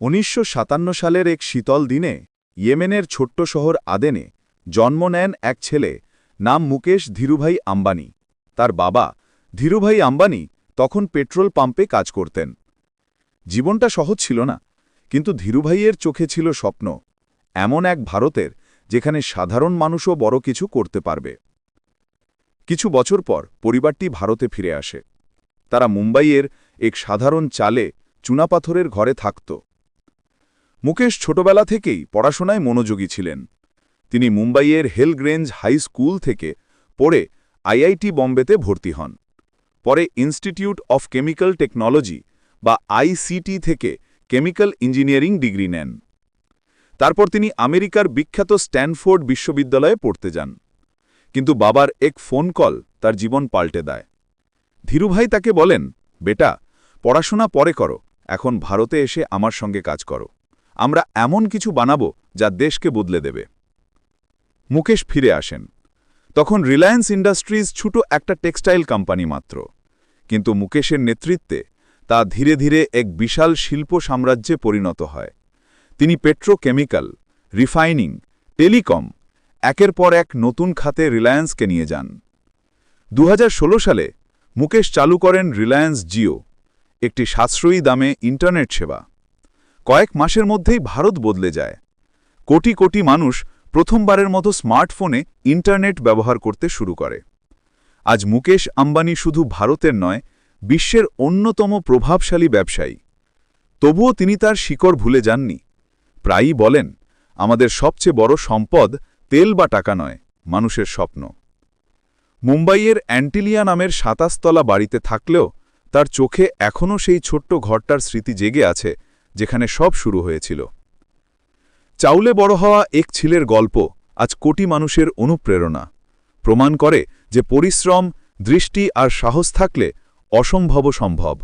উনিশশো সাতান্ন সালের এক শীতল দিনে ইয়েমেনের ছোট্ট শহর আদেনে জন্ম নেন এক ছেলে নাম মুকেশ ধীরুভাই আম্বানি। তার বাবা ধীরুভাই আম্বানি তখন পেট্রোল পাম্পে কাজ করতেন। জীবনটা সহজ ছিল না, কিন্তু ধীরুভাইয়ের চোখে ছিল স্বপ্ন, এমন এক ভারতের যেখানে সাধারণ মানুষও বড় কিছু করতে পারবে। কিছু বছর পর পরিবারটি ভারতে ফিরে আসে। তারা মুম্বাইয়ের এক সাধারণ চালে চুনাপাথরের ঘরে থাকত। মুকেশ ছোটবেলা থেকেই পড়াশোনায় মনোযোগী ছিলেন। তিনি মুম্বাইয়ের হেলগ্রেঞ্জ হাই স্কুল থেকে পড়ে আইআইটি বম্বেতে ভর্তি হন। পরে ইনস্টিটিউট অফ কেমিক্যাল টেকনোলজি বা আইসিটি থেকে কেমিক্যাল ইঞ্জিনিয়ারিং ডিগ্রি নেন। তারপর তিনি আমেরিকার বিখ্যাত স্ট্যানফোর্ড বিশ্ববিদ্যালয়ে পড়তে যান। কিন্তু বাবার এক ফোন কল তার জীবন পাল্টে দেয়। ধীরুভাই তাকে বলেন, বেটা, পড়াশোনা পরে করো, এখন ভারতে এসে আমার সঙ্গে কাজ করো। আমরা এমন কিছু বানাবো যা দেশকে বদলে দেবে। মুকেশ ফিরে আসেন। তখন রিলায়েন্স ইন্ডাস্ট্রিজ ছোট একটা টেক্সটাইল কোম্পানি মাত্র। কিন্তু মুকেশের নেতৃত্বে তা ধীরে ধীরে এক বিশাল শিল্প সাম্রাজ্যে পরিণত হয়। তিনি পেট্রোকেমিক্যাল, রিফাইনিং, টেলিকম, একের পর এক নতুন খাতে রিলায়েন্সকে নিয়ে যান। দু হাজার ষোলো সালে মুকেশ চালু করেন রিলায়েন্স জিও একটি সাশ্রয়ী দামে ইন্টারনেট সেবা। কয়েক মাসের মধ্যেই ভারত বদলে যায়। কোটি কোটি মানুষ প্রথমবারের মতো স্মার্টফোনে ইন্টারনেট ব্যবহার করতে শুরু করে। আজ মুকেশ আম্বানি শুধু ভারতের নয়, বিশ্বের অন্যতম প্রভাবশালী ব্যবসায়ী। তবুও তিনি তার শিকড় ভুলে যাননি। প্রায়ই বলেন, আমাদের সবচেয়ে বড় সম্পদ তেল বা টাকা নয়, মানুষের স্বপ্ন। মুম্বাইয়ের অ্যান্টিলিয়া নামের সাতাশতলা বাড়িতে থাকলেও তার চোখে এখনও সেই ছোট্ট ঘরটার স্মৃতি জেগে আছে যেখানে সব শুরু হয়েছিল। চাউলে বড় হওয়া এক ছেলের গল্প আজ কোটি মানুষের অনুপ্রেরণা। প্রমাণ করে যে পরিশ্রম, দৃষ্টি আর সাহস থাকলে অসম্ভব সম্ভব।